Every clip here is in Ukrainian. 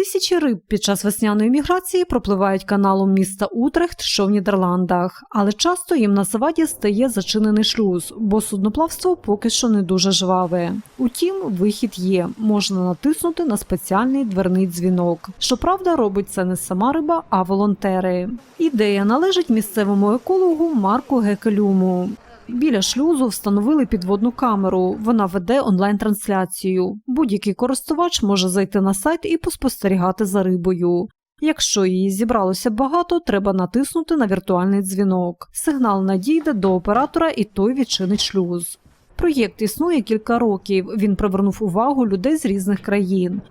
Тисячі риб під час весняної міграції пропливають каналом міста Утрехт, що в Нідерландах, але часто їм на заваді стає зачинений шлюз, бо судноплавство поки що не дуже жваве. Утім, вихід є, можна натиснути на спеціальний дверний дзвінок. Щоправда, робить це не сама риба, а волонтери. Ідея належить місцевому екологу Марку Гекелюму. Біля шлюзу встановили підводну камеру. Вона веде онлайн-трансляцію. Будь-який користувач може зайти на сайт і поспостерігати за рибою. Якщо її зібралося багато, треба натиснути на віртуальний дзвінок. Сигнал надійде до оператора, і той відчинить шлюз. Проєкт існує кілька років. Він привернув увагу людей з різних країн.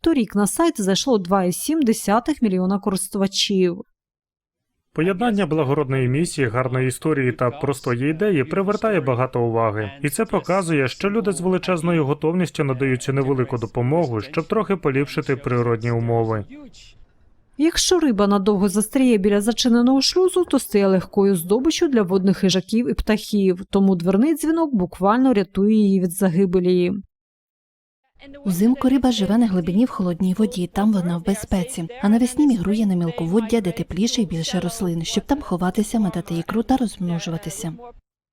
Торік на сайт зайшло 2,7 мільйона користувачів. Поєднання благородної місії, гарної історії та простої ідеї привертає багато уваги, і це показує, що люди з величезною готовністю надають невелику допомогу, щоб трохи поліпшити природні умови. Якщо риба надовго застріє біля зачиненого шлюзу, то стає легкою здобиччю для водних хижаків і птахів, тому дверний дзвінок буквально рятує її від загибелі. Узимку риба живе на глибині в холодній воді, там вона в безпеці. А навесні мігрує на мілководдя, де тепліше і більше рослин, щоб там ховатися, метати ікру та розмножуватися.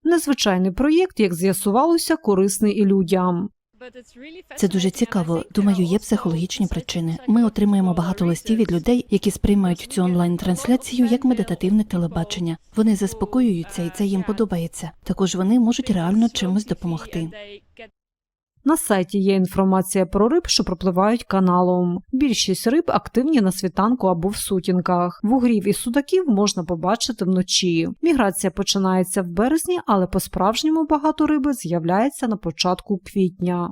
Незвичайний проєкт, як з'ясувалося, корисний і людям. Це дуже цікаво. Думаю, є психологічні причини. Ми отримуємо багато листів від людей, які сприймають цю онлайн-трансляцію як медитативне телебачення. Вони заспокоюються, і це їм подобається. Також вони можуть реально чимось допомогти. На сайті є інформація про риб, що пропливають каналом. Більшість риб активні на світанку або в сутінках. Вугрів і судаків можна побачити вночі. Міграція починається в березні, але по-справжньому багато риби з'являється на початку квітня.